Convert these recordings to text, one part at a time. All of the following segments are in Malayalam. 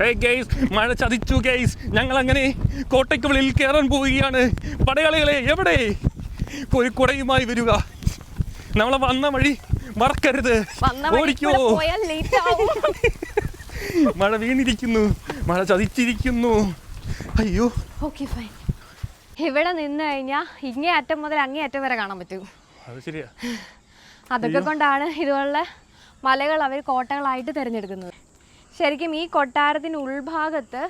ഹേ ഗെയ്സ് മഴ ചതിച്ചു ഗെയ്സ് ഞങ്ങൾ അങ്ങനെ കോട്ടയ്ക്ക് വെളിയിൽ കയറാൻ പോവുകയാണ്. പടയാളികളെ എവിടെ? ഒരു കുടയുമായി വരിക. നമ്മളെ വന്ന വഴി മറക്കരുത്. ഓടിക്കോ. മഴ വീണിരിക്കുന്നു. മഴ ചതിച്ചിരിക്കുന്നു. അയ്യോ. ഓക്കെ ഫൈൻ ഇവിടെ നിന്ന് കഴിഞ്ഞാൽ ഇങ്ങേ അറ്റം മുതൽ അങ്ങേ അറ്റം വരെ കാണാൻ പറ്റും. അത് ശരിയാ. അതൊക്കെ കൊണ്ടാണ് ഇതുപോലുള്ള മലകൾ അവർ കോട്ടകളായിട്ട് തിരഞ്ഞെടുക്കുന്നത്. ശരിക്കും ഈ കൊട്ടാരത്തിന്റെ ഉൾഭാഗത്ത്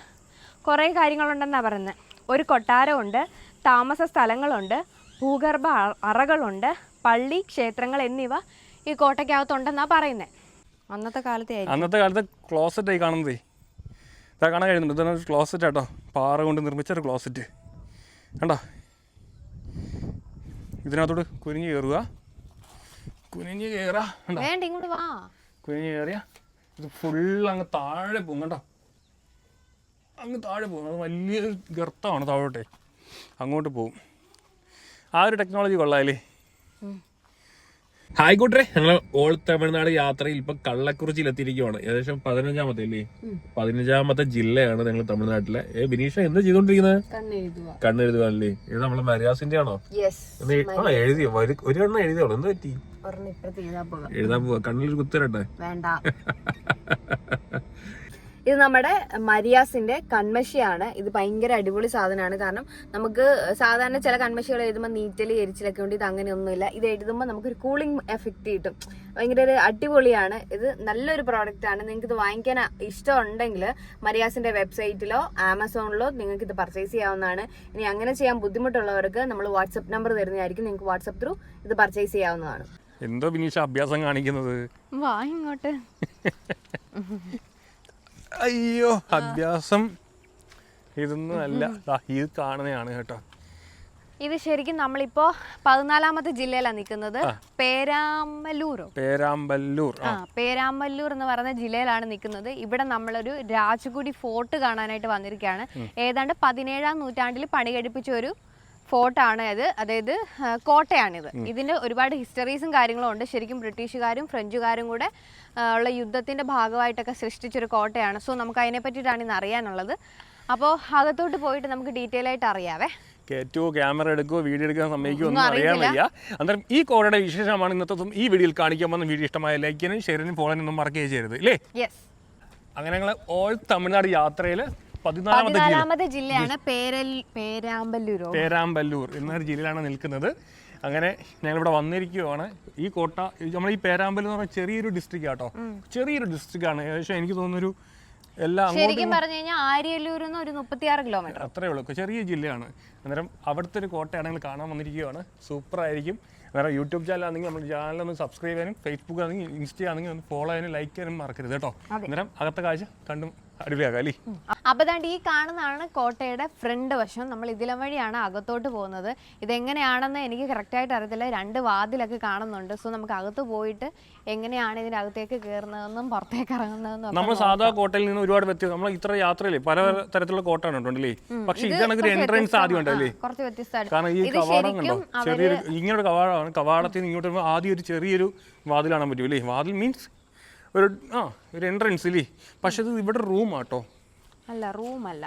കുറേ കാര്യങ്ങളുണ്ടെന്നാണ് പറയുന്നത്. ഒരു കൊട്ടാരമുണ്ട് താമസ സ്ഥലങ്ങളുണ്ട് ഭൂഗർഭ അറകളുണ്ട് പള്ളി ക്ഷേത്രങ്ങൾ എന്നിവ ഈ കോട്ടയ്ക്കകത്തുണ്ടെന്നാണ് പറയുന്നത്. അന്നത്തെ കാലത്തെ അന്നത്തെ കാലത്ത് ക്ലോസറ്റ് ആയി കാണുന്നത്. ഇതാ കാണാൻ കഴിയുന്നുണ്ട്. ഇതാണ് ഒരു ക്ലോസറ്റ് ആട്ടോ. പാറ കൊണ്ട് നിർമ്മിച്ച ഒരു ക്ലോസറ്റ് കണ്ടോ? ഇതിനകത്തോട്ട് കുനിഞ്ഞ് കയറുക കുനിഞ്ഞ് കയറുക കുനിഞ്ഞ് കയറിയ ഇത് ഫുൾ അങ്ങ് താഴെ പോകും കണ്ടോ? അങ്ങ് താഴെ പോകും. അത് വലിയൊരു ഗർത്തമാണ് താഴോട്ടെ. അങ്ങോട്ട് പോകും. ആ ഒരു ടെക്നോളജി കൊള്ളാമല്ലേ ഹായ് കൂട്ടരെ ഞങ്ങൾ ഓൾ തമിഴ്നാട് യാത്രയിൽ ഇപ്പൊ കള്ളക്കുറിച്ചിൽ എത്തിയിരിക്കുവാണ് ഏകദേശം പതിനഞ്ചാമത്തെ അല്ലേ? പതിനഞ്ചാമത്തെ ജില്ലയാണ് ഞങ്ങൾ തമിഴ്നാട്ടിലെ. ഏ ബിനീഷ എന്താ ചെയ്തോണ്ടിരിക്കുന്നത് കണ്ണെഴുതുവാണല്ലേ? ഇത് നമ്മളെ മര്യാസിന്റെ ആണോ ആ എഴുതി ഒരു ഒരു എണ്ണം എഴുതിയോളൂ. എന്ത് പറ്റി? എഴുതാൻ പോവാ. കണ്ണിൽ കുത്തരട്ടെ വേണ്ട. ഇത് നമ്മുടെ മരിയാസിന്റെ കൺമഷിയാണ് ഇത് ഭയങ്കര അടിപൊളി സാധനമാണ്. കാരണം നമുക്ക് സാധാരണ ചില കൺമഷികൾ എഴുതുമ്പോൾ നീറ്റലി എരിച്ചിലൊക്കെ ഉണ്ട്. ഇത് അങ്ങനെയൊന്നുമില്ല. ഇത് എഴുതുമ്പോൾ നമുക്കൊരു കൂളിംഗ് എഫക്റ്റ് കിട്ടും. ഭയങ്കര ഒരു അടിപൊളിയാണ്. ഇത് നല്ലൊരു പ്രോഡക്റ്റ് ആണ്. നിങ്ങൾക്ക് ഇത് വാങ്ങിക്കാൻ ഇഷ്ടമുണ്ടെങ്കിൽ മരിയാസിന്റെ വെബ്സൈറ്റിലോ ആമസോണിലോ നിങ്ങൾക്ക് ഇത് പർച്ചേസ് ചെയ്യാവുന്നതാണ്. ഇനി അങ്ങനെ ചെയ്യാൻ ബുദ്ധിമുട്ടുള്ളവർക്ക് നമ്മൾ വാട്സപ്പ് നമ്പർ തരുന്നതായിരിക്കും. നിങ്ങൾക്ക് വാട്സപ്പ് ത്രൂ ഇത് പർച്ചേസ് ചെയ്യാവുന്നതാണ്. എന്തോ ബിനീഷ അഭ്യാസം കാണിക്കുന്നത്? വാ ഇങ്ങോട്ട്. അയ്യോ അഭ്യാസം ഇതൊന്നും അല്ല. ദാ ഇത് കാണുന്നതാണ് കേട്ടോ. ഇത് ശരിക്കും നമ്മളിപ്പോ പതിനാലാമത്തെ ജില്ലയിലാണ് നിൽക്കുന്നത്. പേരാമല്ലൂരോ പേരാമ്പല്ലൂർ. ആ. പേരാമ്പല്ലൂർ എന്ന് പറയുന്ന ജില്ലയിലാണ് നിൽക്കുന്നത്. ഇവിടെ നമ്മളൊരു രാജകുടി ഫോർട്ട് കാണാനായിട്ട് വന്നിരിക്കുകയാണ്. ഏതാണ്ട് പതിനേഴാം നൂറ്റാണ്ടിൽ പണി കഴിപ്പിച്ച ഒരു ഫോർട്ടാണ് അത്. അതായത് കോട്ടയാണിത്. ഇതിന് ഒരുപാട് ഹിസ്റ്ററീസും കാര്യങ്ങളും ഉണ്ട്. ശരിക്കും ബ്രിട്ടീഷുകാരും ഫ്രഞ്ചുകാരും കൂടെ ഉള്ള യുദ്ധത്തിന്റെ ഭാഗമായിട്ടൊക്കെ സൃഷ്ടിച്ചൊരു കോട്ടയാണ്. സോ നമുക്ക് അതിനെ പറ്റിയിട്ടാണ് ഇന്ന് അറിയാനുള്ളത്. അപ്പോൾ അകത്തോട്ട് പോയിട്ട് നമുക്ക് ഡീറ്റെയിൽ ആയിട്ട് അറിയാവേ. ഏറ്റവും ക്യാമറ എടുക്കുക വീഡിയോ എടുക്കാൻ സമ്മതിക്കുമോ ഒന്നും അറിയാൻ വയ്യ. അന്നേരം ഈ കോടയുടെ വിശേഷമാണ് ഇന്നത്തെ ഈ വീഡിയോയിൽ കാണിക്കാൻ വന്ന വീഡിയോ ഇഷ്ടമായ ലൈക്കിനും ഷെയറിനും ഫോളോനും മറക്കുകയും ചെയ്യരുത് ഇല്ലേ? യെസ് അങ്ങനെ ഞങ്ങൾ ഓൾ തമിഴ്നാട് യാത്രയിൽ പതിനാലാമത്തെ ജില്ല. ജില്ലയാണ് പേരാമ്പല്ലൂർ പേരാമ്പല്ലൂർ എന്നൊരു ജില്ലയിലാണ് നിൽക്കുന്നത്. അങ്ങനെ ഞങ്ങൾ ഞങ്ങളിവിടെ വന്നിരിക്കുകയാണ് ഈ കോട്ട നമ്മൾ ഈ പേരാമ്പല്ലൂർ എന്ന് പറഞ്ഞാൽ ചെറിയൊരു ഡിസ്ട്രിക്റ്റ് ആട്ടോ. ചെറിയൊരു ഡിസ്ട്രിക്റ്റ് ആണ്. ഏകദേശം എനിക്ക് തോന്നുന്നൊരു ഒരു എല്ലാ അങ്ങോട്ടും ശരിക്കും പറഞ്ഞു കഴിഞ്ഞാൽ ആര്യല്ലൂർ നിന്ന് ഒരു മുപ്പത്തിയാറ് കിലോമീറ്റർ അത്രേ ഉള്ളൂ. ചെറിയ ജില്ലയാണ്. അന്നേരം അവിടുത്തെ ഒരു കോട്ടയാണെങ്കിൽ കാണാൻ വന്നിരിക്കുകയാണ് സൂപ്പർ ആയിരിക്കും. വേറെ യൂട്യൂബ് ചാനൽ ആണെങ്കിൽ നമ്മുടെ ചാനൽ ഒന്ന് സബ്സ്ക്രൈബ് ചെയ്യാനും ഫേസ്ബുക്ക് ആണെങ്കിൽ ഇൻസ്റ്റ ആണെങ്കിൽ ഒന്ന് ഫോളോ ചെയ്യാനും ലൈക്ക് ചെയ്യാനും മറക്കരുത് കേട്ടോ. അന്നേരം അകത്തെ കാഴ്ച കണ്ടും അടിപൊളിയാക്കാം അല്ലേ? അപ്പൊ ദാണ്ട് ഈ കാണുന്നതാണ് കോട്ടയുടെ ഫ്രണ്ട് വശം. നമ്മൾ ഇതിലം വഴിയാണ് അകത്തോട്ട് പോകുന്നത്. ഇതെങ്ങനെയാണെന്ന് എനിക്ക് കറക്റ്റ് ആയിട്ട് അറിയത്തില്ല. രണ്ട് വാതിലൊക്കെ കാണുന്നുണ്ട്. സോ നമുക്ക് അകത്ത് പോയിട്ട് എങ്ങനെയാണ് ഇതിന്റെ അകത്തേക്ക് കയറുന്നതെന്നും പുറത്തേക്ക് ഇറങ്ങുന്നതെന്നും നമ്മൾ സാധാ കോട്ടയിൽ നിന്ന് ഒരുപാട് വ്യത്യസ്തം നമ്മൾ ഇത്ര യാത്രയില്ലേ പല തരത്തിലുള്ള കോട്ടയാണ് ഉണ്ടല്ലേ പക്ഷെ ഇത് എൻട്രൻസ് ആദ്യം ഉണ്ടല്ലേ? കുറച്ച് വ്യത്യസ്തമാണ് കാരണം ഈ കവാടം കണ്ടോ? ശരിക്കും ചെറിയൊരു ഇങ്ങനൊരു കവാടമാണ്. കവാടത്തിൽ നിന്ന് ഇങ്ങോട്ട് ആദ്യം ഒരു ചെറിയൊരു വാതിൽ കാണാൻ പറ്റും അല്ലേ? വാതിൽ മീൻസ് ഒരു ആ ഒരു എൻട്രൻസ് ഇല്ലേ? പക്ഷെ ഇത് ഇവിടെ റൂം ആട്ടോ. അല്ല റൂം അല്ല.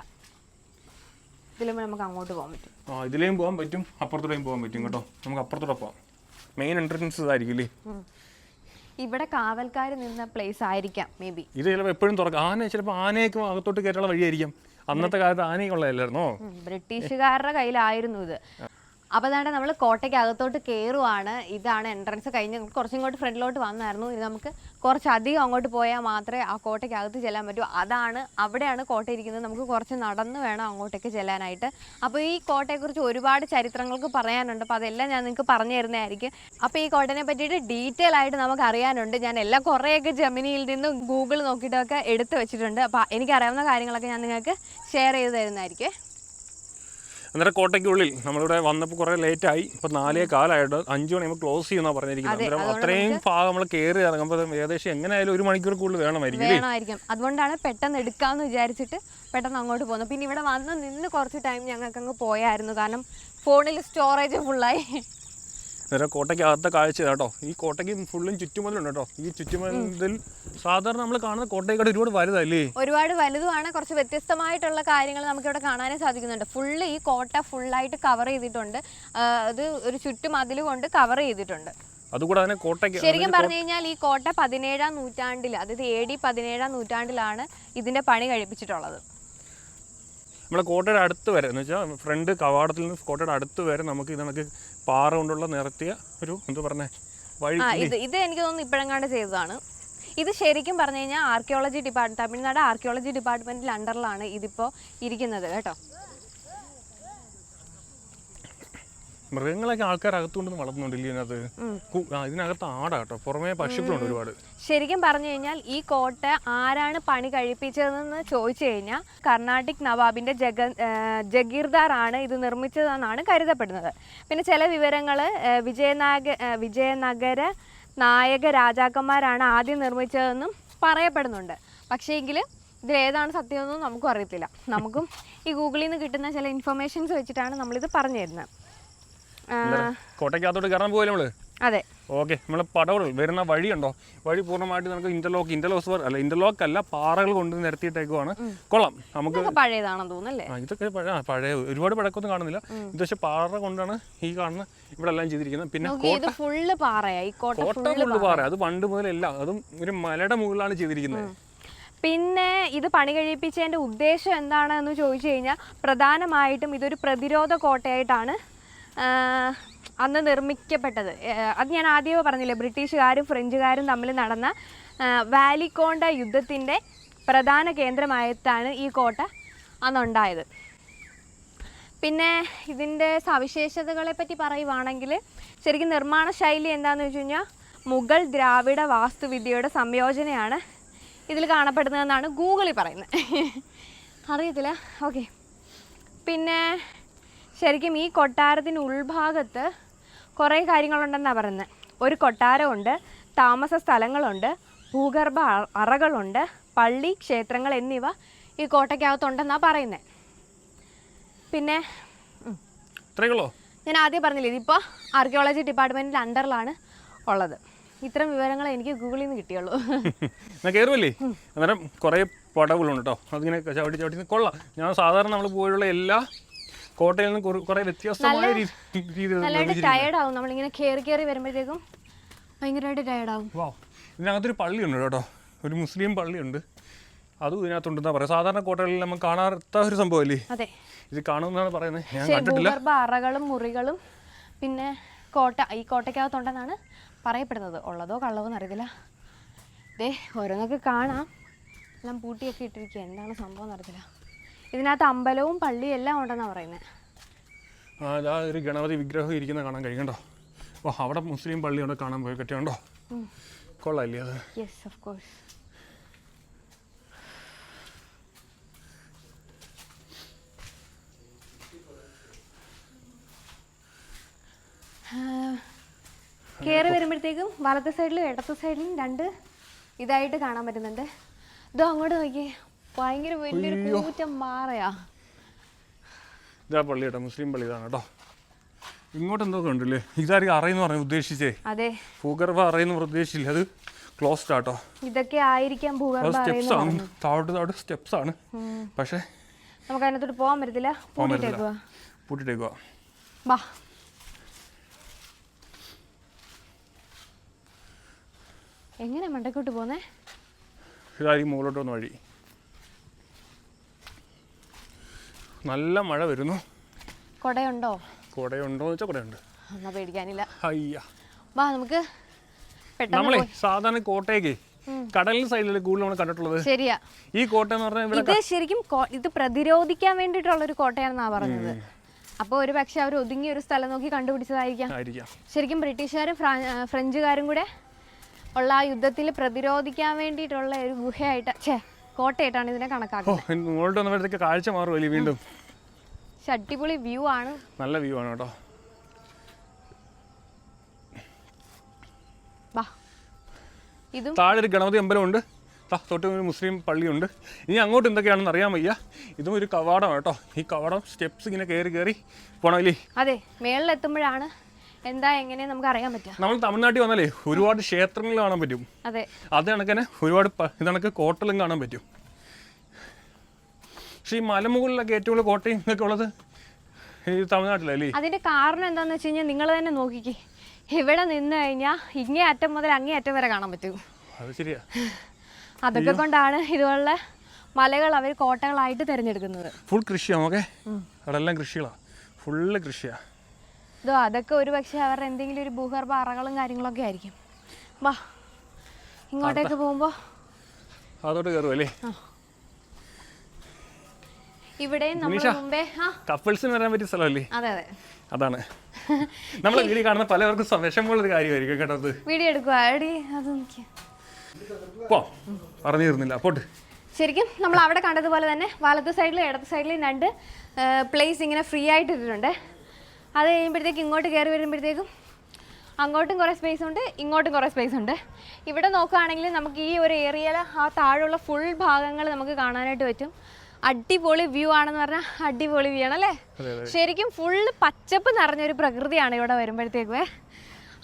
ഇതിലും നമുക്ക് അങ്ങോട്ട് പോകാൻ പറ്റും. ആ ഇതിലേയും പോകാൻ പറ്റും അപ്പുറത്തൂടെയും പോകാൻ പറ്റും കേട്ടോ. നമുക്ക് അപ്പുറത്തൂടെ പോകാം മെയിൻ എൻട്രൻസ് ഇതായിരിക്കും ഇല്ലേ? ഇവിടെ കാവൽക്കാർ നിന്ന പ്ലേസ് ആയിരിക്കാം മേ ബി ഇത് ചിലപ്പോൾ എപ്പോഴും തുറക്കാം. ആന ചിലപ്പോൾ ആനയൊക്കെ അകത്തോട്ട് കയറ്റാനുള്ള വഴിയായിരിക്കും. അന്നത്തെ കാലത്ത് ആനയൊക്കെ ഉള്ളതല്ലായിരുന്നോ? ബ്രിട്ടീഷുകാരുടെ കയ്യിലായിരുന്നു ഇത്. അപ്പോൾ അതാണ്ട് നമ്മൾ കോട്ടയ്ക്ക് അകത്തോട്ട് കയറുവാണ് ഇതാണ് എൻട്രൻസ് കഴിഞ്ഞ് കുറച്ചും ഇങ്ങോട്ട് ഫ്രണ്ടിലോട്ട് വന്നായിരുന്നു. ഇത് നമുക്ക് കുറച്ചധികം അങ്ങോട്ട് പോയാൽ മാത്രമേ ആ കോട്ടയ്ക്കകത്ത് ചെല്ലാൻ പറ്റൂ. അതാണ് അവിടെയാണ് കോട്ട ഇരിക്കുന്നത്. നമുക്ക് കുറച്ച് നടന്ന് വേണം അങ്ങോട്ടേക്ക് ചെല്ലാനായിട്ട്. അപ്പോൾ ഈ കോട്ടയെക്കുറിച്ച് ഒരുപാട് ചരിത്രങ്ങൾക്ക് പറയാനുണ്ട്. അപ്പോൾ അതെല്ലാം ഞാൻ നിങ്ങൾക്ക് പറഞ്ഞു തരുന്നതായിരിക്കും. അപ്പോൾ ഈ കോട്ടനെ പറ്റിയിട്ട് ഡീറ്റെയിൽ ആയിട്ട് നമുക്ക് അറിയാനുണ്ട്. ഞാൻ എല്ലാം കുറേയൊക്കെ ജമിനിയിൽ നിന്നും ഗൂഗിൾ നോക്കിയിട്ടൊക്കെ എടുത്തു വെച്ചിട്ടുണ്ട്. അപ്പോൾ എനിക്കറിയാവുന്ന കാര്യങ്ങളൊക്കെ ഞാൻ നിങ്ങൾക്ക് ഷെയർ ചെയ്ത് തരുന്നതായിരിക്കും. അന്നേരം കോട്ടയ്ക്കുള്ളിൽ നമ്മളിവിടെ വന്നപ്പോൾ കുറേ ലേറ്റ് ആയി ഇപ്പൊ നാലേ കാലമായിട്ട് അഞ്ചു മണിയാകുമ്പോൾ ക്ലോസ് ചെയ്യുന്ന പറഞ്ഞിരിക്കുന്നത് അന്നേരം അത്രയും ഭാഗം നമ്മൾ കയറി ഇറങ്ങുമ്പോൾ ഏകദേശം എങ്ങനെയായാലും ഒരു മണിക്കൂർ കൂടുതൽ വേണമായിരിക്കും അതുകൊണ്ടാണ് പെട്ടെന്ന് എടുക്കാമെന്ന് വിചാരിച്ചിട്ട് പെട്ടെന്ന് അങ്ങോട്ട് പോകുന്നത് പിന്നെ ഇവിടെ വന്ന് നിന്ന് കുറച്ച് ടൈം ഞങ്ങൾക്ക് അങ്ങ് പോയായിരുന്നു. കാരണം ഫോണിൽ സ്റ്റോറേജ് ഫുള്ളായി നേരെ കോട്ടയ്ക്കകത്തെ കാഴ്ച കേട്ടോ. ഈ കോട്ടയ്ക്ക് ഫുള്ളും ചുറ്റുമതിലുണ്ട് കേട്ടോ. ഈ ചുറ്റുമതിൽ സാധാരണ നമ്മൾ കാണുന്ന കോട്ടയ്ക്കാട് ഒരുപാട് വലുതല്ലേ? ഒരുപാട് വലുതുമാണ്. കുറച്ച് വ്യത്യസ്തമായിട്ടുള്ള കാര്യങ്ങൾ നമുക്ക് ഇവിടെ കാണാനും സാധിക്കുന്നുണ്ട്. ഫുള്ള് ഈ കോട്ട ഫുള്ളായിട്ട് കവർ ചെയ്തിട്ടുണ്ട്. അത് ഒരു ചുറ്റുമതിൽ കൊണ്ട് കവർ ചെയ്തിട്ടുണ്ട്. അതുകൂടെ തന്നെ കോട്ടയ്ക്ക് ശരിക്കും പറഞ്ഞു കഴിഞ്ഞാൽ ഈ കോട്ട പതിനേഴാം നൂറ്റാണ്ടിൽ അതായത് എ ഡി പതിനേഴാം നൂറ്റാണ്ടിലാണ് ഇതിന്റെ പണി കഴിപ്പിച്ചിട്ടുള്ളത്. നമ്മളെ കോട്ടയുടെ അടുത്ത് വരെ എന്ന് വെച്ചാൽ ഫ്രണ്ട് കവാടത്തിൽ നിന്ന് കോട്ടയുടെ അടുത്ത് വരെ നമുക്ക് ഇത് പാറ കൊണ്ടുള്ള നിരത്തിയ ഒരു എന്താ പറഞ്ഞേ വഴി ഇത് ഇത് എനിക്ക് തോന്നുന്നു ഇപ്പോഴെങ്ങാണ്ട് ചെയ്തതാണ്. ഇത് ശരിക്കും പറഞ്ഞു കഴിഞ്ഞാൽ ആർക്കിയോളജി ഡിപ്പാർട്ട്മെന്റ് തമിഴ്നാട് ആർക്കിയോളജി ഡിപ്പാർട്ട്മെന്റിൽ അണ്ടറിലാണ് ഇതിപ്പോൾ ഇരിക്കുന്നത് കേട്ടോ. മൃഗങ്ങളൊക്കെ ആൾക്കാർ അകത്തുകൊണ്ട് വളർത്തുന്നുണ്ടല്ലേ ഇതിനകത്ത് ഇതിനകത്ത് ആടാ കേട്ടോ പുറമേ പശുക്കളുണ്ട് ഒരുപാട്. ശരിക്കും പറഞ്ഞു കഴിഞ്ഞാൽ ഈ കോട്ട ആരാണ് പണി കഴിപ്പിച്ചതെന്ന് ചോദിച്ചു കഴിഞ്ഞാൽ കർണാട്ടിക് നവാബിന്റെ ജഗ ജഗീർദാർ ആണ് ഇത് നിർമ്മിച്ചതെന്നാണ് കരുതപ്പെടുന്നത്. പിന്നെ ചില വിവരങ്ങൾ വിജയനാഗ വിജയനഗര നായക രാജാക്കന്മാരാണ് ആദ്യം നിർമ്മിച്ചതെന്നും പറയപ്പെടുന്നുണ്ട്. പക്ഷേ എങ്കിൽ ഇതിലേതാണ് സത്യമെന്നും നമുക്കും അറിയത്തില്ല. നമുക്കും ഈ ഗൂഗിളിൽ നിന്ന് കിട്ടുന്ന ചില ഇൻഫർമേഷൻസ് വെച്ചിട്ടാണ് നമ്മളിത് പറഞ്ഞു തരുന്നത് കോട്ടയ്ക്കകത്തോട്ട് കയറാൻ പോയല്ലേ നമ്മൾ? അതെ. ഓക്കെ നമ്മൾ പടവുകൾ വരുന്ന വഴിയുണ്ടോ? വഴി പൂർണമായിട്ട് നമുക്ക് ഇന്റർലോക്ക് ഇന്റർലോസ് അല്ല ഇന്റർലോക്ക് അല്ല പാറകൾ കൊണ്ട് നിരത്തിയിട്ടേക്കുവാണ്. കൊള്ളാം. നമുക്ക് പഴയതാണെന്ന് തോന്നുന്നല്ലേ? ഇതൊക്കെ പഴയ പഴയ ഒരുപാട് പഴക്കൊന്നും കാണുന്നില്ല. ഇത് പക്ഷെ പാറ കൊണ്ടാണ് ഈ കാണുന്ന ഇവിടെ എല്ലാം ചെയ്തിരിക്കുന്നത്. പിന്നെ കോട്ട ഫുള്ള് പാറ അത് പണ്ട് മുതലല്ല അതും ഒരു മലയുടെ മുകളിലാണ് ചെയ്തിരിക്കുന്നത്. പിന്നെ ഇത് പണി കഴിപ്പിച്ചതിന്റെ ഉദ്ദേശം എന്താണെന്ന് ചോദിച്ചു കഴിഞ്ഞാൽ പ്രധാനമായിട്ടും ഇതൊരു പ്രതിരോധ കോട്ടയായിട്ടാണ് അന്ന് നിർമ്മിക്കപ്പെട്ടത്. അത് ഞാൻ ആദ്യമേ പറഞ്ഞില്ലേ ബ്രിട്ടീഷുകാരും ഫ്രഞ്ചുകാരും തമ്മിൽ നടന്ന വാലിക്കോണ്ട യുദ്ധത്തിന്റെ പ്രധാന കേന്ദ്രമായിട്ടാണ് ഈ കോട്ട അന്നുണ്ടായത്. പിന്നെ ഇതിന്റെ സവിശേഷതകളെ പറ്റി പറയുവാണെങ്കിൽ ശരിക്കും നിർമ്മാണ ശൈലി എന്താണെന്ന് വെച്ച് കഴിഞ്ഞാൽ മുഗൾ ദ്രാവിഡ വാസ്തുവിദ്യയുടെ സംയോജനയാണ് ഇതിൽ കാണപ്പെടുന്നതെന്നാണ് ഗൂഗിളിൽ പറയുന്നത്. അറിയത്തില്ല? ഓക്കെ. പിന്നെ ശരിക്കും ഈ കൊട്ടാരത്തിന് ഉൾഭാഗത്ത് കുറേ കാര്യങ്ങളുണ്ടെന്നാണ് പറയുന്നത്. ഒരു കൊട്ടാരമുണ്ട് താമസ സ്ഥലങ്ങളുണ്ട് ഭൂഗർഭ അറകളുണ്ട് പള്ളി ക്ഷേത്രങ്ങൾ എന്നിവ ഈ കോട്ടയ്ക്കകത്തുണ്ടെന്നാണ് പറയുന്നത്. പിന്നെ ഞാൻ ആദ്യം പറഞ്ഞില്ലേ ഇതിപ്പോൾ ആർക്കിയോളജി ഡിപ്പാർട്ട്മെന്റിന്റെ അണ്ടറിലാണ് ഉള്ളത്. ഇത്തരം വിവരങ്ങൾ എനിക്ക് ഗൂഗിളിൽ നിന്ന് കിട്ടിയുള്ളൂ. കയറുമല്ലേ അന്നേരം കുറേ പടവുകളുണ്ട് കേട്ടോ. അതിങ്ങനെ ചവിട്ടി ചവിട്ടി. കൊള്ളാം. ഞാൻ സാധാരണ നമ്മൾ പോയുള്ള എല്ലാ കോട്ടയിൽ നിന്ന് കുറെ വ്യത്യസ്തമായ നല്ലതായിട്ട് ടയേർഡാവും നമ്മളിങ്ങനെ കയറി കയറി വരുമ്പോഴത്തേക്കും ഭയങ്കരമായിട്ട് ടയേർഡാവും വാ. ഇതിനകത്തൊരു പള്ളിയുണ്ട് കേട്ടോ. ഒരു മുസ്ലിം പള്ളിയുണ്ട്. അതും ഇതിനകത്തുണ്ടെന്നാ പറയാം സാധാരണ കോട്ടകളിൽ നമ്മൾ കാണാത്ത ഒരു സംഭവമല്ലേ? അതെ. ഇത് കാണുമെന്നാണ് പറയുന്നത്. ഞാൻ കണ്ടിട്ടില്ല. അറകളും മുറികളും പിന്നെ കോട്ട ഈ കോട്ടയ്ക്കകത്തുണ്ടെന്നാണ് പറയപ്പെടുന്നത്. ഉള്ളതോ കള്ളവോ എന്നറിയത്തില്ല ദേ ഓരോന്നൊക്കെ കാണാം. എല്ലാം പൂട്ടിയൊക്കെ ഇട്ടിരിക്കുക എന്താണ് സംഭവം എന്നറിയത്തില്ല ഇതിനകത്ത് അമ്പലവും പള്ളിയും എല്ലാം ഉണ്ടെന്നാണ് പറയുന്നത് ആ ഒരു ഗണപതി വിഗ്രഹം ഇരിക്കുന്ന കാണാൻ കഴിയണ്ടോ ഓ അവിടെ മുസ്ലിം പള്ളി ഉണ്ട് കാണാൻ പോയി കെട്ടിയുണ്ടോ കൊള്ളാല്ലേ അത്? യെസ് ഓഫ് കോഴ്സ് കയറി വരുമ്പോഴത്തേക്കും വലത്തെ സൈഡിലും ഇടത്തെ സൈഡിലും രണ്ട് ഇതായിട്ട് കാണാൻ പറ്റുന്നുണ്ട്. ഇതോ അങ്ങോട്ട് നോക്കിയേ. ഭയങ്കര വലിയൊരു കൂറ്റം മാറയാ. ഇതാ പള്ളി കേട്ടോ മുസ്ലിം പള്ളി ഇതാണ് കേട്ടോ. ഇങ്ങോട്ട് എന്തൊക്കെ ഉണ്ടല്ലേ ഇതായിരിക്കും അറയെന്ന് പറഞ്ഞു ഉദ്ദേശിച്ചേ. അതെ. ഭൂഗർഭ അറയെന്ന് ഉദ്ദേശിച്ചില്ല അത് ക്ലോസ്ഡ് ആട്ടോ. ഇതൊക്കെ ആയിരിക്കാം അത് ഭൂഗർഭ സ്റ്റെപ്സ് ആണ്. താഴോട്ട് താഴോട്ട് സ്റ്റെപ്സ് ആണ്. പക്ഷേ നമുക്ക് അതിനകത്തോട്ട് പോകാൻ പറ്റത്തില്ല. പോകാൻ പറ്റില്ല പൂട്ടിട്ടേക്കുക വാ. എങ്ങനെ മണ്ടക്കോട്ട് പോന്നേ? ഇതായിരിക്കും മുകളിലോട്ട് വന്ന വഴി. നല്ല മഴ വരുന്നു. കൊടയുണ്ടോ? കുടയുണ്ടോ എന്ന് വെച്ചാൽ കുടയുണ്ട്. എന്നാ പേടിക്കാനില്ല. അയ്യ. വാ നമുക്ക് നമ്മളെ. സാധാരണ കോട്ടയൊക്കെ കടലിന് സൈഡിൽ കൂടുതൽ നമ്മൾ കണ്ടിട്ടുള്ളത്? ശരിയാ. ഈ കോട്ട എന്ന് പറഞ്ഞാൽ ഇത് ശരിക്കും ഇത് പ്രതിരോധിക്കാൻ വേണ്ടിയിട്ടുള്ള ഒരു കോട്ടയാണെന്നാ പറഞ്ഞത്. അപ്പോൾ ഒരു പക്ഷെ അവർ ഒതുങ്ങിയ ഒരു സ്ഥലം നോക്കി കണ്ടുപിടിച്ചതായിരിക്കാം. ശരിക്കും ബ്രിട്ടീഷുകാരും ഫ്രഞ്ചുകാരും കൂടെ ഉള്ള ആ യുദ്ധത്തിൽ പ്രതിരോധിക്കാൻ വേണ്ടിയിട്ടുള്ള ഒരു ഗുഹയായിട്ട് ഛേ കോട്ടയായിട്ടാണ് ഇതിനെ കണക്കാക്കുന്നത്. മുകളിലോട്ട് വന്നപ്പോഴത്തേക്ക് കാഴ്ച മാറുമല്ലേ വീണ്ടും. അടിപൊളി വ്യൂ ആണ്. നല്ല വ്യൂ ആണ് കേട്ടോ. ഇതും താഴെ ഒരു ഗണപതി അമ്പലമുണ്ട് തൊട്ട് ഒരു മുസ്ലിം പള്ളിയുണ്ട്. ഇനി അങ്ങോട്ട് എന്തൊക്കെയാണെന്ന് അറിയാൻ വയ്യ. ഇതും ഒരു കവാടമാണ് കേട്ടോ. ഈ കവാടം സ്റ്റെപ്സ് ഇങ്ങനെ കയറി കയറി പോണല്ലേ അതെ മേളിലെത്തുമ്പോഴാണ് എന്താ എങ്ങനെ നമുക്ക് അറിയാൻ പറ്റുക? നമ്മൾ തമിഴ്നാട്ടിൽ വന്നാലേ ഒരുപാട് ക്ഷേത്രങ്ങൾ കാണാൻ പറ്റും. അതെ. അത് കണക്കന്നെ ഒരുപാട് ഇതണക്ക് ഇത് കണക്ക് കോട്ടലും കാണാൻ പറ്റും. പക്ഷേ ഈ മലമുകളിലൊക്കെ ഏറ്റവും കൂടുതൽ കോട്ടയും ഇതൊക്കെ ഉള്ളത് ഈ തമിഴ്നാട്ടിലല്ലേ? അതിന്റെ കാരണം എന്താന്ന് വെച്ച് കഴിഞ്ഞാൽ നിങ്ങൾ തന്നെ നോക്കിക്കേ. ഇവിടെ നിന്ന് കഴിഞ്ഞാൽ ഇങ്ങേ അറ്റം മുതൽ അങ്ങേ അറ്റം വരെ കാണാൻ പറ്റും. അത് ശരിയാ. അതൊക്കെ കൊണ്ടാണ് ഇതുപോലെ മലകൾ അവർ കോട്ടകളായിട്ട് തിരഞ്ഞെടുക്കുന്നത്. ഫുൾ കൃഷിയാണ് ഓക്കെ അവിടെ എല്ലാം കൃഷികളാണ് ഫുള്ള് കൃഷിയാണ് ഇതോ അതൊക്കെ ഒരു പക്ഷേ അവരുടെ എന്തെങ്കിലും ഒരു ഭൂഗർഭ അറകളും കാര്യങ്ങളൊക്കെ ആയിരിക്കും. വാ ഇങ്ങോട്ടേക്ക് പോകുമ്പോൾ അതോട്ട് കയറുമല്ലേ ഇവിടെയും നമ്മൾ മുമ്പേ കപ്പിൾസിന് വരാൻ പറ്റിയ സ്ഥലമല്ലേ? അതെ അതെ. അതാണ്. നമ്മളെ വീഡിയോ കാണുന്ന പലവർക്കും സ- വിഷമമുള്ളൊരു കാര്യമായിരിക്കും കേട്ടോ വീഡിയോ എടുക്കുക അടി അത് എനിക്ക് പോ പറഞ്ഞു തീർന്നില്ല പോട്ട്. ശരിക്കും നമ്മൾ അവിടെ കണ്ടതുപോലെ തന്നെ വലത്ത് സൈഡിലും ഇടത്ത് സൈഡിലും രണ്ട് പ്ലേസ് ഇങ്ങനെ ഫ്രീ ആയിട്ട് ഇട്ടിട്ടുണ്ട് അത് കഴിയുമ്പോഴത്തേക്ക് ഇങ്ങോട്ട് കയറി വരുമ്പോഴത്തേക്കും അങ്ങോട്ടും കുറേ സ്പേസ് ഉണ്ട് ഇങ്ങോട്ടും കുറേ സ്പേസ് ഉണ്ട്. ഇവിടെ നോക്കുകയാണെങ്കിൽ നമുക്ക് ഈ ഒരു ഏരിയയിൽ ആ താഴെയുള്ള ഫുൾ ഭാഗങ്ങൾ നമുക്ക് കാണാനായിട്ട് പറ്റും. അടിപൊളി വ്യൂ ആണെന്ന് പറഞ്ഞാൽ അടിപൊളി വ്യൂ ആണല്ലേ? ശരിക്കും ഫുൾ പച്ചപ്പ് നിറഞ്ഞൊരു പ്രകൃതിയാണ് ഇവിടെ വരുമ്പോഴത്തേക്കുവേ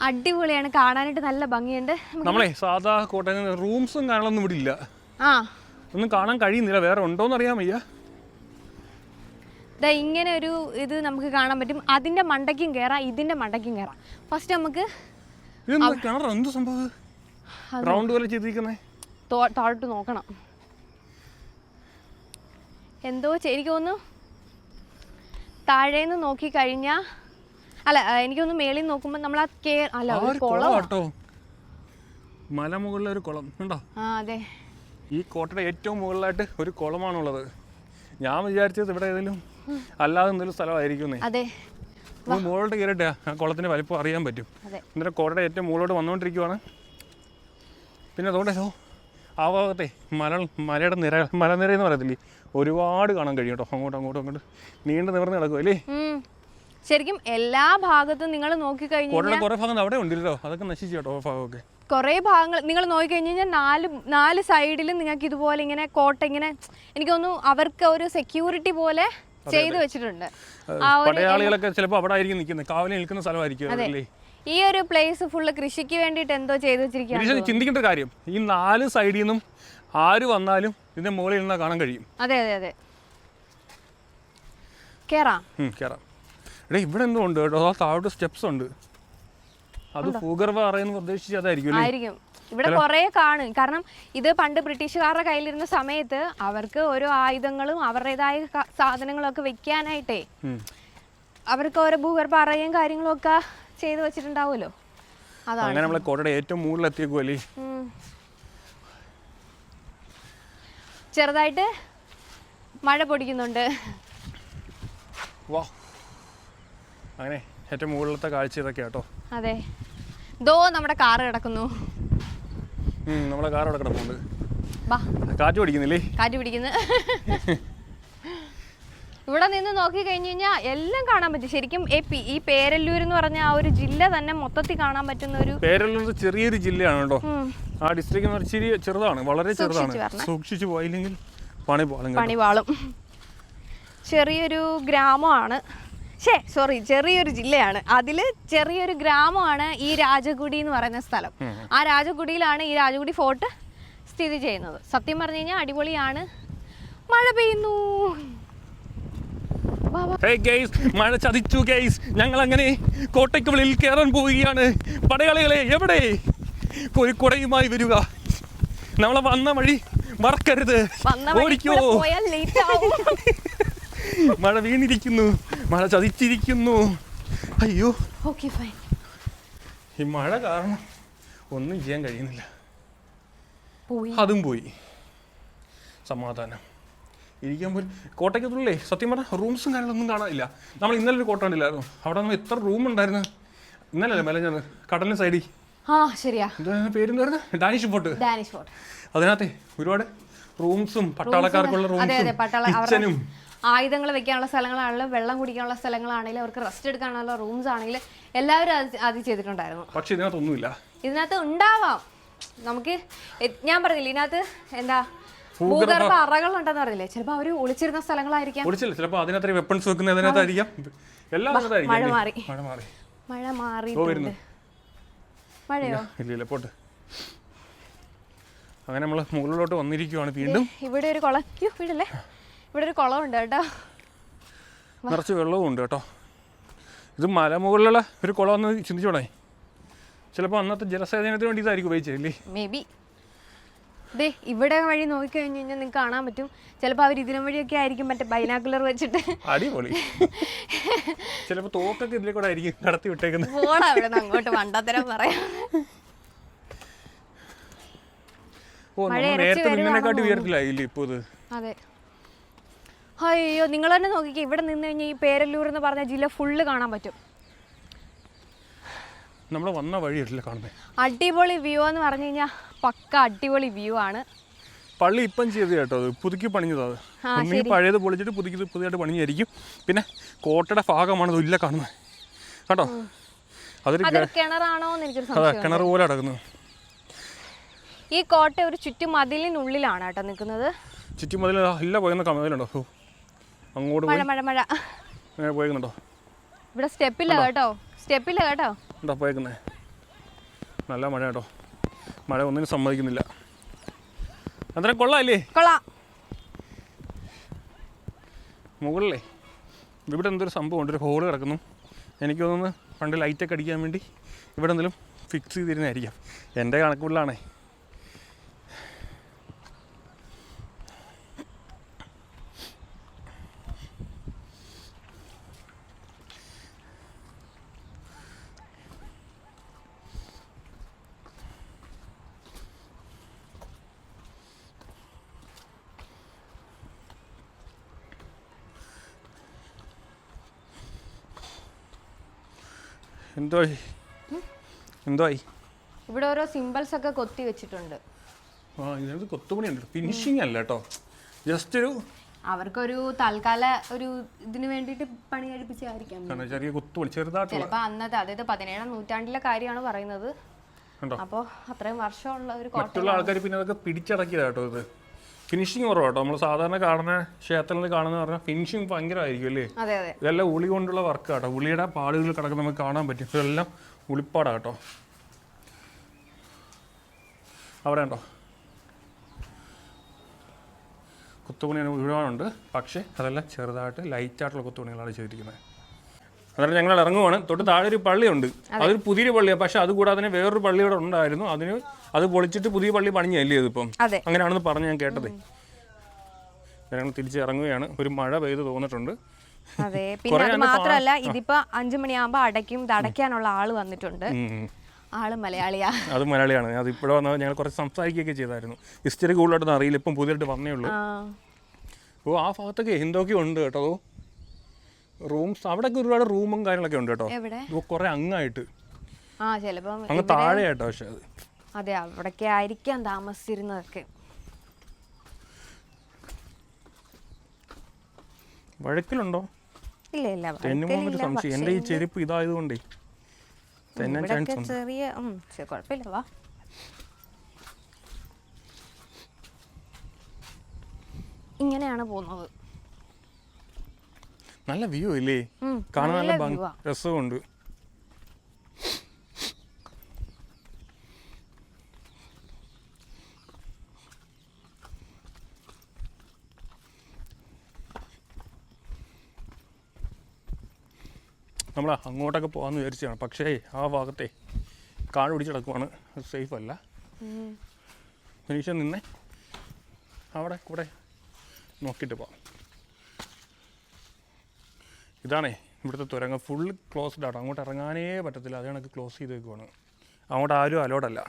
അടിപൊളിയാണ് കാണാനായിട്ട് നല്ല ഭംഗിയുണ്ട്. നമ്മളെ സാധാ കോട്ടയം റൂംസും കാണാനൊന്നും ഇവിടെ ഇല്ല. ആ. ഒന്നും കാണാൻ കഴിയുന്നില്ല. വേറെ ഉണ്ടോന്ന് അറിയാൻ വയ്യ. ദാ ഇങ്ങനെ ഒരു ഇത് നമുക്ക് കാണാൻ പറ്റും. അതിന്റെ മണ്ടയ്ക്കും കയറാം ഇതിന്റെ മണ്ടയ്ക്കും കയറാം ഫസ്റ്റ് നമുക്ക് എന്ത് സംഭവം റൗണ്ട് പോലെ ചെയ്തിരിക്കുന്നേ താഴോട്ട് നോക്കണം. എന്തോ എനിക്ക് തോന്നുന്നു താഴേന്ന് നോക്കി കഴിഞ്ഞാൽ അല്ല എനിക്കൊന്ന് മേളിൽ നോക്കുമ്പോ നോക്കുമ്പോൾ നമ്മൾ ആ കേ അല്ല ഒരു കുളം മലമുകളിലെ ഒരു കുളം ഉണ്ടോ ആ അതെ. ഈ കോട്ടയുടെ ഏറ്റവും മുകളിലായിട്ട് ഒരു കുളമാണുള്ളത്. ഞാൻ വിചാരിച്ചത് ഇവിടെ ഏതെങ്കിലും അല്ലാതെ എന്തെങ്കിലും സ്ഥലമായിരിക്കുന്നേ അതെ. മുകളിലോട്ട് കയറിയിട്ട് ആ കുളത്തിന്റെ വലിപ്പം അറിയാൻ പറ്റും. എന്നിട്ട് കോട്ടയുടെ ഏറ്റവും മുകളിലോട്ട് വന്നുകൊണ്ടിരിക്കുവാണ്. പിന്നെ അതുകൊണ്ട് ആ ഭാഗത്തെ മല മലയുടെ നിര മലനിര എന്ന് പറയത്തില്ലേ? ഒരുപാട് കാണാൻ കഴിയും കേട്ടോ. അങ്ങോട്ടും അങ്ങോട്ടും അങ്ങോട്ട് നീണ്ടു നിവർന്ന് കിടക്കും അല്ലേ? ശരിക്കും എല്ലാ ഭാഗത്തും നിങ്ങൾ നോക്കി കുറേ ഭാഗം അവിടെ ഉണ്ടല്ലോ. അതൊക്കെ നശിച്ചു കേട്ടോ ഭാഗമൊക്കെ. കുറേ ഭാഗങ്ങൾ നിങ്ങൾ നോക്കിക്കഴിഞ്ഞ് കഴിഞ്ഞാൽ നാല് നാല് സൈഡിലും നിങ്ങൾക്ക് ഇതുപോലെ ഇങ്ങനെ കോട്ട ഇങ്ങനെ എനിക്ക് തോന്നുന്നു അവർക്ക് ഒരു സെക്യൂരിറ്റി പോലെ ചെയ്തു വെച്ചിട്ടുണ്ട്. പടയാളികളൊക്കെ ചിലപ്പോൾ അവിടെ ആയിരിക്കും നിൽക്കുന്നത്. കാവലിൽ നിൽക്കുന്ന സ്ഥലമായിരിക്കും അല്ലേ? ഈ ഒരു പ്ലേസ് ഫുള്ള് കൃഷിക്ക് വേണ്ടിയിട്ട് എന്തോ ചെയ്തു വെച്ചിരിക്കുകയാണ് ചിന്തിക്കേണ്ട കാര്യം. ഈ നാല് സൈഡിൽ നിന്നും ആര് വന്നാലും ഇതിന്റെ മുകളിൽ നിന്നാ കാണാൻ കഴിയും. അതെ അതെ അതെ. കേറാം. കേറാം. എടേ ഇവിടെ എന്തോ ഉണ്ട് കേട്ടോ. ആ താഴോട്ട് സ്റ്റെപ്സ് ഉണ്ട്. അത് ഭൂഗർഭ അറയെന്ന് പ്രതീക്ഷിച്ച് അതായിരിക്കും ഇവിടെ കുറെ കാണും. കാരണം ഇത് പണ്ട് ബ്രിട്ടീഷുകാരുടെ കയ്യിലിരുന്ന സമയത്ത് അവർക്ക് ഓരോ ആയുധങ്ങളും അവരുടേതായ സാധനങ്ങളൊക്കെ സാധനങ്ങളും ഒക്കെ വെക്കാനായിട്ടേ അവർക്ക് ഓരോ ഭൂഗർഭ അറയും കാര്യങ്ങളും ഒക്കെ ചെയ്തു വെച്ചിട്ടുണ്ടാവുമല്ലോ. അതാണ്. നമ്മളെ കോട്ടയുടെ ഏറ്റവും മുകളിൽ എത്തിയേക്കുമല്ലേ ചെറുതായിട്ട് മഴ പൊടിക്കുന്നുണ്ട്. വാ. അങ്ങനെ ഏറ്റവും മുകളിലത്തെ കാഴ്ച ഇതൊക്കെ കേട്ടോ അതെ. ദോ നമ്മുടെ കാറ് കിടക്കുന്നു. നമ്മളെ കാർ അവിടെ കിടപ്പുണ്ട്. കാറ്റ് പിടിക്കുന്നില്ലേ? കാറ്റ് പിടിക്കുന്നു. ഇവിടെ നിന്ന് നോക്കി കഴിഞ്ഞു കഴിഞ്ഞാൽ എല്ലാം കാണാൻ പറ്റും. ശരിക്കും ഈ പേരല്ലൂർ എന്ന് പറഞ്ഞ ആ ഒരു ജില്ല തന്നെ മൊത്തത്തിൽ കാണാൻ പറ്റുന്ന ഒരു പേരല്ലൂർ ചെറിയൊരു ജില്ലയാണ് കേട്ടോ. ആ ഡിസ്ട്രിക്ട് ഇച്ചിരി ചെറുതാണ് വളരെ ചെറുതാണ്. സൂക്ഷിച്ചു പോയില്ലെങ്കിൽ പണി പാളും കേട്ടോ പണിവാളും ചെറിയൊരു ഗ്രാമമാണ്. ഷേ സോറി ചെറിയൊരു ജില്ലയാണ്. അതിൽ ചെറിയൊരു ഗ്രാമമാണ് ഈ രാജകുടി എന്ന് പറയുന്ന സ്ഥലം. ആ രാജകുടിയിലാണ് ഈ രാജകുടി ഫോർട്ട് സ്ഥിതി ചെയ്യുന്നത്. സത്യം പറഞ്ഞു കഴിഞ്ഞാൽ അടിപൊളിയാണ്. മഴ പെയ്യുന്നു. മഴ ചതിച്ചു ഗെയ്സ് ഞങ്ങൾ അങ്ങനെ കോട്ടയ്ക്കുള്ളിൽ കയറാൻ പോവുകയാണ്. പടയാളികളെ എവിടെ? ഒരു കുടയുമായി വരിക. നമ്മളെ വന്ന വഴി മറക്കരുത്. ഓടിക്കോ. മഴ വീണിരിക്കുന്നു. മഴ ചതിച്ചിരിക്കുന്നു അയ്യോ. ഓക്കെ ഫൈൻ ഈ മഴ കാരണം ഒന്നും ചെയ്യാൻ കഴിയുന്നില്ല. പോയി. അതും പോയി. സമാധാനം. ഇരിക്കാൻ പോലും കോട്ടയ്ക്കത്തുള്ളേ സത്യം പറഞ്ഞാൽ റൂംസും കാര്യങ്ങളൊന്നും കാണാനില്ല. നമ്മൾ ഇന്നലെ ഒരു കോട്ട കണ്ടില്ലായിരുന്നു. അവിടെ നമ്മൾ എത്ര റൂം ഉണ്ടായിരുന്നു? ഇന്നലെ മേലെ ഞാൻ കടലിന് സൈഡിൽ ആ ശരിയാ. എന്താ പേരെന്തായിരുന്നു? ഡാനിഷ് ഫോർട്ട് ഡാനിഷ് ഫോർട്ട് അതിനകത്തെ ഒരുപാട് റൂംസും പട്ടാളക്കാർക്കുള്ള റൂംസും കിച്ചനും ആയുധങ്ങൾ വെക്കാനുള്ള സ്ഥലങ്ങളാണെങ്കിലും വെള്ളം കുടിക്കാനുള്ള സ്ഥലങ്ങളാണെങ്കിലും അവർക്ക് റെസ്റ്റ് എടുക്കാനുള്ള റൂംസ് ആണെങ്കിലും എല്ലാവരും അത് ചെയ്തിട്ടുണ്ടായിരുന്നു. പക്ഷെ ഇതിനകത്തൊന്നുമില്ല. ഇതിനകത്ത് ഉണ്ടാവാം. നമുക്ക് ഞാൻ പറഞ്ഞില്ല ഇതിനകത്ത് എന്താ ഭൂഗർഭ അറകൾ ഉണ്ടെന്ന് പറഞ്ഞില്ലേ? ചിലപ്പോൾ അവർ ഒളിച്ചിരുന്ന സ്ഥലങ്ങളായിരിക്കാം. ഒളിച്ചില്ല ചിലപ്പോൾ അതിനകത്ത് വെപ്പൺസ് വെക്കുന്നതിനകത്തായിരിക്കാം എല്ലാം മഴ? മാറി. മഴ മാറി. മഴ മാറി മഴയോ? ഇല്ല പോട്ടെ. അങ്ങനെ നമ്മൾ മുകളിലോട്ട് വന്നിരിക്കുവാണ് വീണ്ടും. ഇവിടെ ഒരു കുളം. വീടല്ലേ? ഇവിടെ ഒരു കുളമുണ്ട് കേട്ടോ. നിറച്ച് വെള്ളവും ഉണ്ട് കേട്ടോ. ഇത് മലമുകളിലുള്ള ഒരു കുളം ഒന്ന് ചിന്തിച്ചോടെ ചിലപ്പോൾ അന്നത്തെ ജലസേചനത്തിന് വേണ്ടി ഇതായിരിക്കും ഉപയോഗിച്ചല്ലേ മേ ബി ദേ ഇവിടെ വഴി നോക്കിക്കഴിഞ്ഞ് കഴിഞ്ഞാൽ നിങ്ങൾക്ക് കാണാൻ പറ്റും. ചിലപ്പോൾ അവർ ഇതിനും വഴിയൊക്കെ ആയിരിക്കും മറ്റേ ബൈനാക്കുലർ വെച്ചിട്ട്. അടിപൊളി. ചിലപ്പോൾ തോക്കൊക്കെ ഇതിലെ കൂടെ ആയിരിക്കും നടത്തി വിട്ടേക്കുന്നത്. പോടാ അവിടെ അങ്ങോട്ട് വണ്ടത്തരം പറയാം. ഓ നേരത്തെ വരുവാണെന്ന് നിന്നതിനെക്കാട്ടി ഉയരത്തിലായില്ലേ ഇപ്പോൾ ഇത്? അതെ. അയ്യോ നിങ്ങൾ തന്നെ നോക്കിക്കേ ഇവിടെ നിന്ന് കഴിഞ്ഞാൽ ഈ പേരല്ലൂർ എന്ന് പറഞ്ഞ ജില്ല ഫുള്ള് കാണാൻ പറ്റും. നമ്മൾ വന്ന വഴിയല്ല കാണുന്നത് അടിപൊളി വ്യൂ എന്ന് പറഞ്ഞു കഴിഞ്ഞാൽ പക്ക അടിപൊളി വ്യൂ ആണ്. പള്ളി ഇപ്പം ചെയ്ത് കേട്ടോ അത് പുതുക്കി പണിഞ്ഞതാ അത്. പഴയത് പൊളിച്ചിട്ട് പുതുക്കി പുതിയതായിട്ട് പണിഞ്ഞായിരിക്കും. പിന്നെ കോട്ടയുടെ ഭാഗമാണ് ഇല്ല കാണുന്നത് കേട്ടോ അതൊരു കിണറാണോ അതെ കിണർ പോലെ അടക്കുന്നത് ഈ കോട്ട ഒരു ചുറ്റുമതിലിനുള്ളിലാണ് കേട്ടോ നിൽക്കുന്നത്. ചുറ്റുമതിൽ ഇല്ല പോയെന്ന കമതിലുണ്ടോ അങ്ങോട്ട് മഴ മഴ മഴ. പോയേക്കുന്നുണ്ടോ? ഇവിടെ സ്റ്റെപ്പില്ല കേട്ടോ. സ്റ്റെപ്പില്ല കേട്ടോ. ഉണ്ടോ പോയേക്കുന്നേ. നല്ല മഴ കേട്ടോ. മഴ ഒന്നിനും സമ്മതിക്കുന്നില്ല. അന്നേരം കൊള്ളാല്ലേ? കൊള്ളാം. മുകളിലേ. ഇവിടെ എന്തൊരു സംഭവം ഉണ്ട് ഒരു ഹോൾ കിടക്കുന്നു. എനിക്ക് തോന്നുന്നു പണ്ട് ലൈറ്റൊക്കെ അടിക്കാൻ വേണ്ടി ഇവിടെ എന്തെങ്കിലും ഫിക്സ് ചെയ്തിരുന്നായിരിക്കാം എന്റെ കണക്കുള്ളിലാണേ എന്തോ എന്തോ ആയി ഇവിടെ ഓരോ സിമ്പിൾസ് ഒക്കെ കൊത്തി വെച്ചിട്ടുണ്ട്. ആ ഇതിനകത്ത് കൊത്തുപണിയുണ്ട്. ഫിനിഷിങ് അല്ല കേട്ടോ. ജസ്റ്റ് ഒരു അവർക്കൊരു തൽക്കാല ഒരു ഇതിന് വേണ്ടിയിട്ട് പണി കഴിപ്പിച്ചായിരിക്കാം കാരണം ചെറിയ കുത്തുപണി ചെറുതായിട്ടുള്ള. ചിലപ്പോൾ അന്നത്തെ അതായത് പതിനേഴാം നൂറ്റാണ്ടിലെ കാര്യമാണ് പറയുന്നത്. കണ്ടോ? അപ്പോൾ അത്രയും വർഷമുള്ള ഒരു കോട്ട മറ്റുള്ള ആൾക്കാർ പിന്നെ അതൊക്കെ പിടിച്ചടക്കിയതാട്ടോ ഇത്. ഫിനിഷിങ് കുറവാട്ടോ നമ്മൾ സാധാരണ കാണുന്ന ക്ഷേത്രത്തിൽ കാണുന്ന പറഞ്ഞാൽ ഫിനിഷിങ് ഭയങ്കരമായിരിക്കും അല്ലേ? ഇതെല്ലാം ഉളി കൊണ്ടുള്ള വർക്ക് കേട്ടോ. ഉളിയുടെ പാടുകൾ കിടക്കുന്ന നമുക്ക് കാണാൻ പറ്റും. ഇതെല്ലാം ഉളിപ്പാടാ കേട്ടോ. അവിടെ ഉണ്ടോ? കുത്തുപണി ഒരുപാടുണ്ട് പക്ഷേ അതെല്ലാം ചെറുതായിട്ട് ലൈറ്റായിട്ടുള്ള കുത്തുപണികളാണ് ചെയ്തിരിക്കുന്നത്. അന്നേരം ഞങ്ങൾ ഇറങ്ങുവാണ്. തൊട്ട് താഴെ ഒരു പള്ളിയുണ്ട്. അതൊരു പുതിയൊരു പള്ളിയാണ് പക്ഷെ അത് കൂടാതെ തന്നെ വേറൊരു പള്ളി ഇവിടെ ഉണ്ടായിരുന്നു. അതിന് അത് പൊളിച്ചിട്ട് പുതിയ പള്ളി പണിഞ്ഞല്ലേ ഇതിപ്പം അങ്ങനെയാണെന്ന് പറഞ്ഞ് ഞാൻ കേട്ടത്. ഞങ്ങൾ തിരിച്ച് ഇറങ്ങുകയാണ്. ഒരു മഴ പെയ്ത് തോന്നിട്ടുണ്ട്. അതെ. പിന്നെ അത് മാത്രമല്ല ഇതിപ്പോ അഞ്ചു മണിയാകുമ്പോ അടയ്ക്കും. ഇത് അടയ്ക്കാനുള്ള ആൾ വന്നിട്ടുണ്ട്. ആൾ മലയാളിയാ. അത് മലയാളിയാണ്. അത് ഇവിടെ വന്നാൽ ഞങ്ങൾ കുറച്ച് സംസാരിക്കുകയൊക്കെ ചെയ്തായിരുന്നു. ഹിസ്റ്ററി കൂടുതലായിട്ടൊന്നും അറിയില്ല. ഇപ്പം പുതിയതായിട്ട് വന്നേ ഉള്ളൂ. ഓ ആ ഭാഗത്തൊക്കെ എന്തൊക്കെ ഉണ്ട് കേട്ടോ. റൂംസ് അവിടെയൊക്കെ ഒരുപാട് റൂമും കാര്യങ്ങളൊക്കെ ഉണ്ട് കേട്ടോ. കുറേ അങ്ങായിട്ട്. ആ ചിലപ്പം അങ്ങ് താഴെയായിട്ടോ പക്ഷെ അത്. അതെ അവിടൊക്കെ ആയിരിക്കാം താമസിച്ചിരുന്നതൊക്കെ. വഴക്കിലുണ്ടോ? ഇല്ല ഇല്ല തെന്നുമോന്നൊരു സംശയം. എന്റെ ഈ ചെരുപ്പ് ഇതായതുകൊണ്ടേ. തെന്നാൻ ചാൻസ് ഉണ്ട്. ചെറിയ കുഴപ്പമില്ല വാ. ഇങ്ങനെയാണ് പോകുന്നത്. നല്ല വ്യൂ ഇല്ലേ? കാണാൻ നല്ല രസമുണ്ട്. നമ്മൾ അങ്ങോട്ടൊക്കെ പോകാമെന്ന് വിചാരിച്ചതാണ്. പക്ഷേ ആ ഭാഗത്തെ കാട് പിടിച്ച് കിടക്കുവാണ്. അത് സേഫ് അല്ല. മനുഷ്യൻ മനുഷ്യ നിന്നെ അവിടെ കൂടെ നോക്കിയിട്ട് പോവാം. ഇതാണേ ഇവിടുത്തെ തുരങ്കം ഫുൾ ക്ലോസ്ഡ് ആണ്. അങ്ങോട്ട് ഇറങ്ങാനേ പറ്റത്തില്ല. അത് കണക്ക് ക്ലോസ് ചെയ്ത് വെക്കുവാണ്. അങ്ങോട്ട് ആരും അലോഡല്ല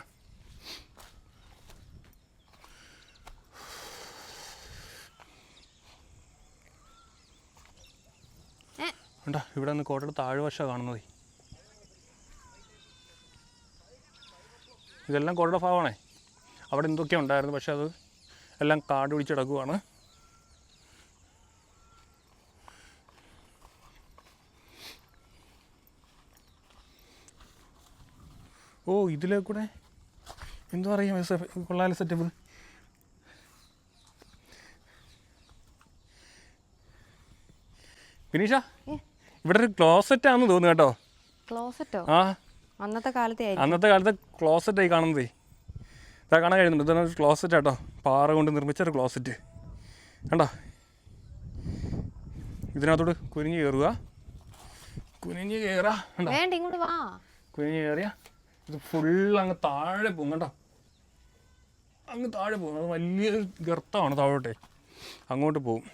ഉണ്ടാ ഇവിടെ നിന്ന് കോട്ടയുടെ താഴ്വശ കാണുന്നത്. ഇതെല്ലാം കോട്ടയുടെ ഭാഗമാണേ. അവിടെ എന്തൊക്കെ ഉണ്ടായിരുന്നു. പക്ഷെ അത് എല്ലാം കാട് പിടിച്ചിടക്കുവാണ് ഇതിലെ കൂടെ എന്തോ പറയുക കൊള്ളാല സെറ്റപ്പ് വിനീഷ ഇവിടെ ഒരു ക്ലോസറ്റ് ആണെന്ന് തോന്നുന്നു കേട്ടോ. ക്ലോസറ്റോ ആ. അന്നത്തെ കാലത്തെ അന്നത്തെ കാലത്തെ ക്ലോസറ്റ് ആയി കാണുന്നത്. ഇതാ കാണാൻ കഴിയുന്നുണ്ട്. ഇതാണ് ഒരു ക്ലോസറ്റ് കേട്ടോ പാറ കൊണ്ട് നിർമ്മിച്ച ഒരു ക്ലോസറ്റ് കണ്ടോ? ഇതിനകത്തോട് കുനിഞ്ഞ് കയറുക കുനിഞ്ഞ് വാ. കുനിഞ്ഞ് കയറിയ ഇത് ഫുൾ അങ്ങ് താഴെ പോകും കണ്ടോ? അങ്ങ് താഴെ പോകും. അത് വലിയൊരു ഗർത്തമാണ് താഴോട്ടെ. അങ്ങോട്ട് പോകും.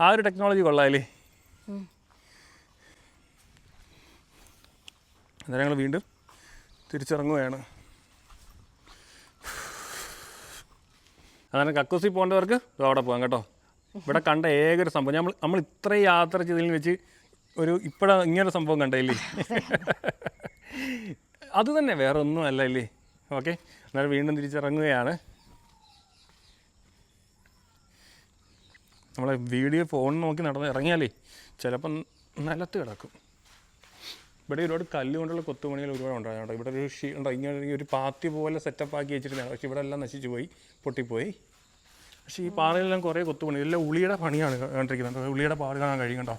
ആ ഒരു ടെക്നോളജി കൊള്ളാമല്ലേ. അന്നേരം ഞങ്ങൾ വീണ്ടും തിരിച്ചിറങ്ങുകയാണ്. അതാണ് കക്കൂസി പോകേണ്ടവർക്ക് അവിടെ പോകാം കേട്ടോ. ഇവിടെ കണ്ട ഏക ഒരു സംഭവം? നമ്മൾ നമ്മൾ ഇത്രയും യാത്ര ചെയ്തതിൽ വെച്ച് ഒരു ഇപ്പോഴാണ് ഇങ്ങനെ സംഭവം കണ്ടല്ലേ അത് തന്നെ വേറെ ഒന്നും അല്ല ഇല്ലേ? ഓക്കെ എന്നാലും വീണ്ടും തിരിച്ചിറങ്ങുകയാണ്. നമ്മളെ വീഡിയോ ഫോൺ നോക്കി നടന്ന് ഇറങ്ങിയാലേ ചിലപ്പം നിലത്ത് കിടക്കും. ഇവിടെ ഒരുപാട് കല്ല് കൊണ്ടുള്ള കൊത്തുപണികൾ ഒരുപാട് ഉണ്ടായിരുന്നു ഇവിടെ ഒരു ഷീ ഉണ്ടോ ഇങ്ങനെ ഒരു- പാത്തി പോലെ സെറ്റപ്പ് ആക്കി വെച്ചിരുന്നതാണ്. പക്ഷേ ഇവിടെ എല്ലാം നശിച്ചു പോയി പൊട്ടിപ്പോയി. പക്ഷേ ഈ പാറയിലെല്ലാം കുറേ കൊത്തുപണി എല്ലാം ഉളിയുടെ പണിയാണ് കണ്ടിരിക്കുന്നത്. ഉളിയുടെ പാട് കാണാൻ കഴിയും കേട്ടോ.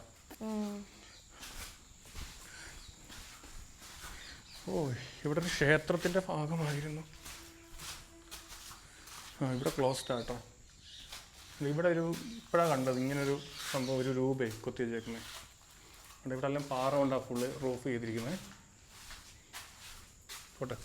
ഓ ഇവിടെ ഒരു ക്ഷേത്രത്തിന്റെ ഭാഗമായിരുന്നു. ആ ഇവിടെ ക്ലോസ്ഡ് ആട്ടോ ഇവിടെ ഒരു ഇപ്പോഴാണ് കണ്ടത് ഇങ്ങനൊരു സംഭവം ഒരു രൂപേ കൊത്തി വെച്ചേക്കുന്നത് അവിടെ ഇവിടെ എല്ലാം പാറ കൊണ്ടാണ് ഫുള്ള് റൂഫ് ചെയ്തിരിക്കുന്നത് പോട്ടെ.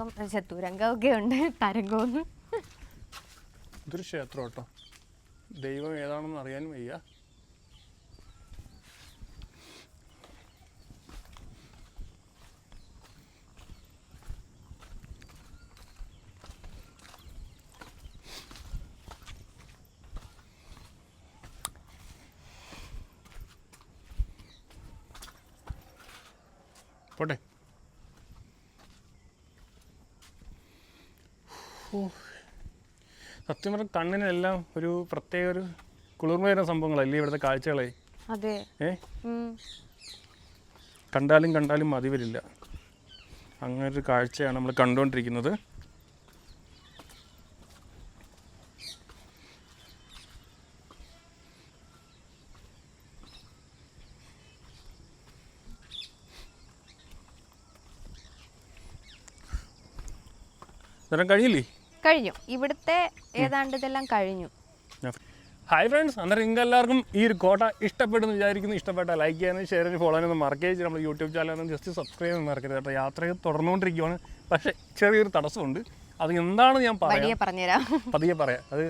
തരംഗം ഛെ, ഉണ്ട്. തരംഗമൊന്നും. ഇതൊരു ക്ഷേത്രം കേട്ടോ. ദൈവം ഏതാണെന്ന് അറിയാനും വയ്യ. പോട്ടെ. സത്യം പറഞ്ഞ കണ്ണിനെല്ലാം ഒരു പ്രത്യേക ഒരു കുളിർമ വരുന്ന സംഭവങ്ങളല്ലേ ഇവിടുത്തെ കാഴ്ചകളെ? അതെ. ഏ? കണ്ടാലും കണ്ടാലും മതി വരില്ല. അങ്ങനെ ഒരു കാഴ്ചയാണ് നമ്മൾ കണ്ടുകൊണ്ടിരിക്കുന്നത് നേരം കഴിഞ്ഞില്ലേ? കഴിഞ്ഞു. ഇവിടുത്തെ ഏതാണ്ട് ഇതെല്ലാം കഴിഞ്ഞു. ഹായ് ഫ്രണ്ട്സ് അന്നേരം നിങ്ങൾക്ക് എല്ലാവർക്കും ഈ ഒരു കോട്ട ഇഷ്ടപ്പെടുന്നു വിചാരിക്കുന്നു. ഇഷ്ടപ്പെട്ട ലൈക്ക് ചെയ്യാനും ഷെയർ ചെയ്യാനും ഫോളോ ചെയ്യാനും മറക്കുകയും നമ്മൾ യൂട്യൂബ് ചാനൽ ജസ്റ്റ് സബ്സ്ക്രൈബ് ചെയ്യാൻ മറക്കരുത് കേട്ടോ. യാത്ര തുടർന്നുകൊണ്ടിരിക്കുകയാണ് പക്ഷേ ചെറിയൊരു തടസ്സമുണ്ട്. അത് എന്താണ് ഞാൻ പറയാം. പതിയെ പറയാം. അത്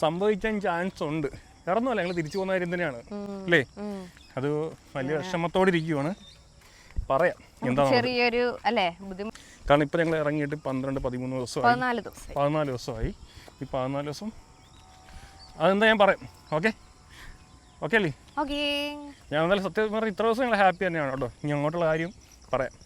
സംഭവിക്കാൻ ചാൻസ് ഉണ്ട്. വേറെ ഒന്നുമല്ല ഞങ്ങൾ തിരിച്ചു പോകുന്ന കാര്യം തന്നെയാണ്. അല്ലേ? അത് വലിയ വിഷമത്തോടെ ഇരിക്കുവാണ്. പറയാം. എന്താണ് ചെറിയൊരു അല്ലേ? ബുദ്ധിമുട്ട് കാരണം ഇപ്പം ഞങ്ങൾ ഇറങ്ങിയിട്ട് പന്ത്രണ്ട് പതിമൂന്ന് ദിവസമായി. പതിനാല് ദിവസം പതിനാല് ദിവസമായി. ഈ പതിനാല് ദിവസം അതെന്താ ഞാൻ പറയാം? ഓക്കെ? ഓക്കെ അല്ലേ? ഞാൻ എന്തായാലും സത്യം പറഞ്ഞാൽ ഇത്ര ദിവസം ഞങ്ങൾ ഹാപ്പി തന്നെയാണ് കേട്ടോ. ഇനി അങ്ങോട്ടുള്ള കാര്യം പറയാം.